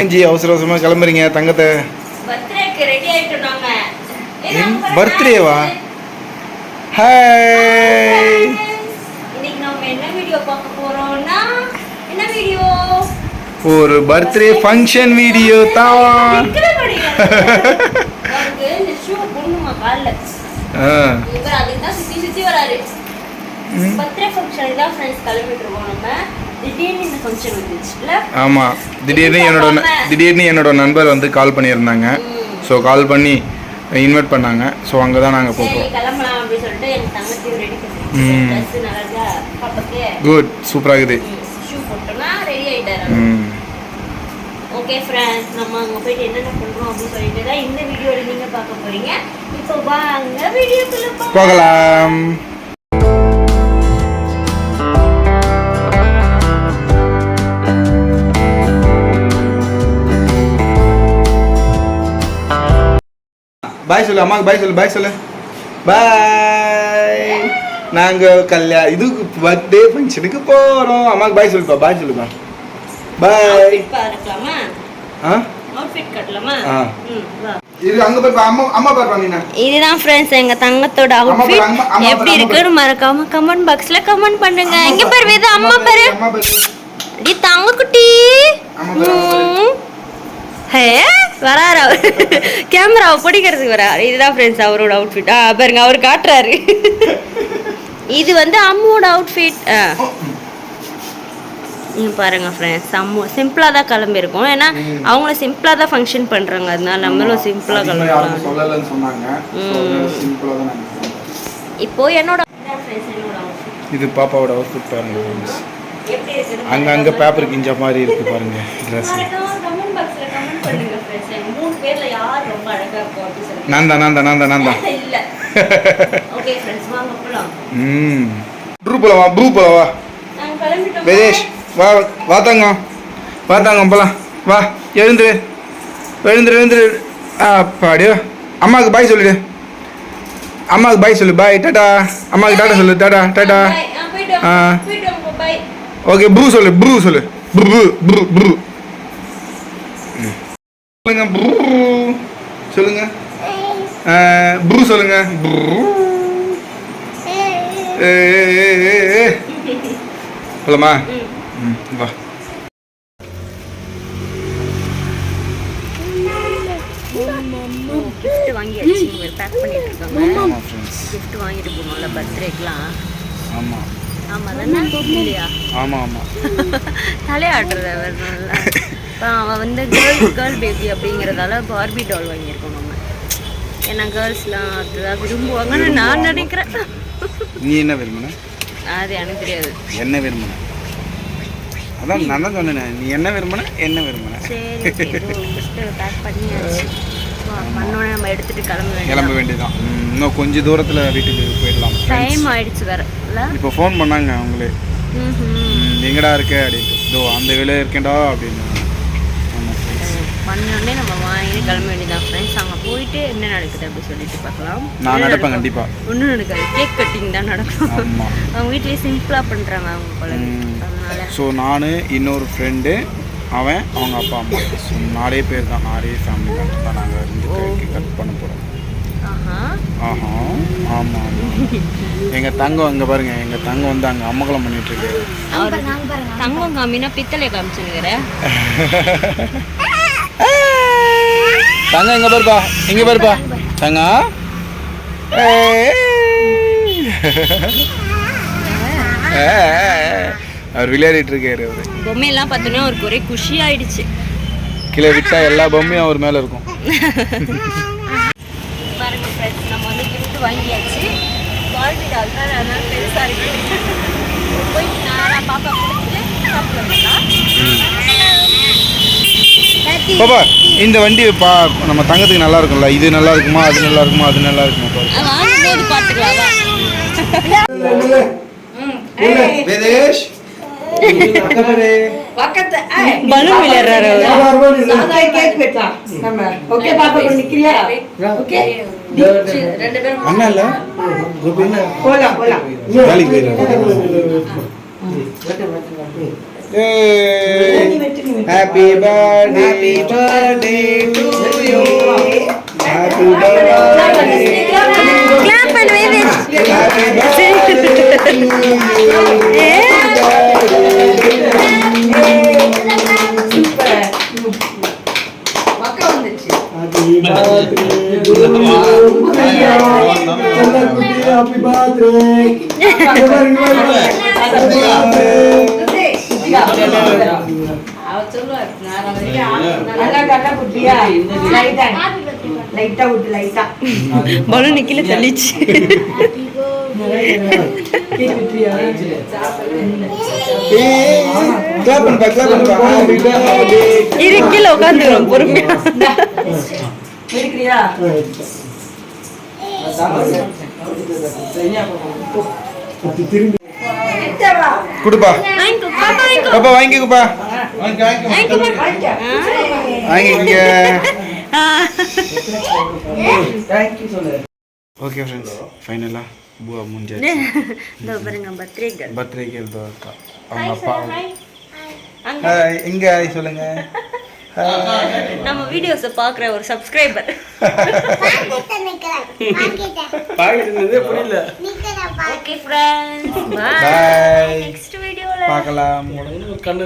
ஏஞ்சி அவசர அவசரமாக கிளம்புறீங்க தங்கத்தை. birthday-வா? ஹாய் ஒரு பர்த்டே ஃபங்க்ஷன் வீடியோ தான். பர்த்டே ஃபங்க்ஷனுக்கு தான் ஃப்ரெண்ட்ஸ் கிளம்பிட்டு இருக்கோம் நம்ம. ஆமாம் திடீர்னு என்னோட திடீர்னு என்னோட நண்பர் வந்து கால் பண்ணியிருந்தாங்க. ஸோ கால் பண்ணி இன்வைட் பண்ணாங்க. ஸோ அங்கே தான் நாங்கள் போகிறோம் குட் சூப்பராக இருக்குது ஓகே ஃப்ரெண்ட்ஸ் நம்ம அங்கே போயிட்டு என்னென்ன பண்ணுறோம் அப்படின்னு சொல்லிட்டு தான் இந்த வீடியோவில் நீங்கள் பார்க்க போறீங்க. இப்போ வாங்க வீடியோக்குள்ள போகலாம். பாய் சொல்லு அம்மாக்கு பாய் சொல்லு பாய் சொல்லு. பாய் நாங்கள் கல்யாணம் இதுக்கு பர்த்டே ஃபங்க்ஷனுக்கு போகிறோம் அம்மாக்கு பாய் சொல்லுப்பா பாய் சொல்லுப்பா. பாய் ஆ? இதுதான் ஃப்ரெண்ட்ஸ் எங்க தங்கத்தோட அவுட்ஃபிட் எப்படி இருக்குன்னு மறக்காம கமெண்ட் பாக்ஸ்ல கமெண்ட் பண்ணுங்க. இங்க பாரு வேதா? அம்மா பாரு அடி தங்க குட்டி. ஹே? வராரு? அவர் கேமராவை பிடிக்கிறதுக்கு வராரு இதுதான் ஃப்ரெண்ட்ஸ் அவரோட அவுட்ஃபிட் ஆ பாருங்க அவர் காட்டுறாரு. இது வந்து அம்முவோட அவுட்ஃபிட் ஆ. பாருங்க ஃப்ரெண்ட்ஸ் அம்மு சிம்பிளாக தான் கிளம்பியிருக்கோம். ஏன்னா ம். அவங்களும் சிம்பிளாக தான் ஃபங்க்ஷன் பண்ணுறாங்க அதனால நம்மளும் சிம்பிளாக அதிகமா யாரும் கிளம்பலாம். சொல்லலைன்னு சொன்னாங்க. So, ம். சிம்பிளா தான் நாங்க போனோம். இப்போ என்னோட. இது பாப்பாவோட அவுட்ஃபிட் பாருங்க friends. எப்படி இருக்குன்னு அங்க அங்க பேப்பர் கிஞ்ச மாதிரி இருக்கு பாருங்க ட்ரெஸ் எங்க மூணு பேர்ல யார் ரொம்ப அழகா இருக்கும் அப்படின்னு சொல்லி. நான் தான் நான் தான் நான் தான் நான் தான். இல்ல. ஓகே ஃப்ரெண்ட்ஸ் வாங்க போலாம். ம். ப்ரூ போல வா ப்ரூ போல வா. நாங்க கிளம்பிட்டோம்? வெதேஷ் வா வா தங்கம். வா தங்கம் போலாம். வா எழுந்துரு. எழுந்துரு எழுந்துரு. ஆ பாடியோ. அம்மாவுக்கு பாய் சொல்லிடு. அம்மாவுக்கு பாய் சொல்லு பாய் டாடா. அம்மாவுக்கு டாடா சொல்லு டாடா டாடா. ஆ. ஓகே ப்ரூ சொல்லு ப்ரூ சொல்லு. Bru Bru Bru. சொல்லுங்க ப்ரூ சொல்லுங்க ப்ரூ சொல்லுங்க ப்ரூ ஏ சொல்லமா ம். ம் வா gift வாங்கியாச்சு. pack பண்ணிட்டு இருக்காங்க. gift வாங்கிட்டு போகணும்ல. ஆமாம் ஆமா? ஆமாம் ஆமாம் தலையாட்டுறது அவர் நல்லா. அப்புறம் அவ வந்து கேர்ள் கேர்ள் பேபி அப்படிங்கிறதால பார்பி டால் வாங்கியிருக்கோம் நம்ம. ஏன்னா கேர்ள்ஸ்லாம் அதுதான் விரும்புவாங்கன்னு நான் நினைக்கிறேன். நீ என்ன விரும்பின? அது எனக்கு தெரியாது. என்ன விரும்பின? அதான் நான் தான் சொன்னேனே நீ என்ன விரும்பின? என்ன விரும்பின? சரி பேக் பண்ணியாச்சு. பண்ணோன்னே நம்ம எடுத்துட்டு கிளம்ப கிளம்ப வேண்டியது வேண்டியதான் இன்னும் கொஞ்சம் தூரத்தில் வீட்டுக்கு போயிடலாம். டைம் ஆயிடுச்சு வேற. இப்போ ஃபோன் பண்ணாங்க அவங்களே. எங்கடா இருக்க அப்படின்ட்டு. இதோ அந்த வேலையில் இருக்கேன்டா அப்படின்னு. பண்ணோடனே நம்ம வாங்கி கிளம்ப வேண்டியதான் ஃப்ரெண்ட்ஸ் அங்கே போயிட்டு என்ன நடக்குது அப்படி சொல்லிட்டு பார்க்கலாம். நான் நடப்பேன்? கண்டிப்பாக ஒன்றும் நடக்காது. கேக் கட்டிங் தான் நடக்கும். அவங்க வீட்லயே சிம்பிளா பண்றாங்க அவங்க குழந்தை ம். அதனால. ஸோ நான் இன்னொரு ஃப்ரெண்டு அவன் அவங்க அப்பா அம்மா. நாலே பேர் தான் நாலே ஃபேமிலி மட்டும் தான் நாங்கள் இருந்து கட் பண்ண போகிறோம் ஆஹா. ஆஹா ஆமாம் ஆமாம் எங்கள் தங்கம் இங்கே பாருங்க எங்கள் தங்கம் வந்து அங்கே அம்மகலம் பண்ணிட்டு இருக்கு. தங்கம் காமினா பித்தளை காமிச்சுனுங்கிற தங்கம் எங்கே பாருப்பா எங்கே பாருப்பா. தங்கம் ஏய். அவர் விளையாடிட்டு இருக்காரு அவர். பொம்மையெல்லாம் பார்த்தோன்னா அவருக்கு ஒரே குஷி ஆயிடுச்சு கீழே விட்டா எல்லா பொம்மையும் அவர் மேலே இருக்கும். பாருங்க ஃப்ரெண்ட்ஸ் நம்ம வந்து gift வாங்கியாச்சு. பார்பி டால் தான் அதனால பெருசா இருக்கு. போய் நேரா பாப்பா கொடுத்துட்டு சாப்பிட்டு வந்துடலாம் பாப்பா இந்த வண்டி பா நம்ம தங்கத்துக்கு நல்லா இருக்கும்ல. இது நல்லா இருக்குமா அது நல்லா இருக்குமா அது நல்லா இருக்குமா பாரு. வாங்கும்போது பார்த்துக்கலாம் வேதேஷ் பலூன் விளையாடுறாரு ரெண்டு பேரும் அண்ணா இல்ல? வேலைக்கு போயிடுறாரு happy birthday happy birthday to you happy birthday clap பண்ணு baby. Happy birthday happy balloon கீழே தள்ளிச்சு இரு கீழே உட்காந்துரும் பொறுமையா. திரும்பி கொடுப்பா. பாப்பா வாங்கிக்கோ பாப்பா வாங்கிக்கோப்பா. வாங்கிக்கங்க. ஓகே ஃப்ரெண்ட்ஸ் ஃபைனலாக பூவா முடிஞ்சாச்சு இதோ பாருங்க பர்த்டே கேர்ள் அவங்க அப்பா ஹாய் எங்க ஹாய் சொல்லுங்க. ஹாய் நம்ம வீடியோஸை பார்க்குற ஒரு சப்ஸ்கிரைபர் புரியல. Okay friends bye bye next வீடியோவில் பார்க்கலாம் கண்ணு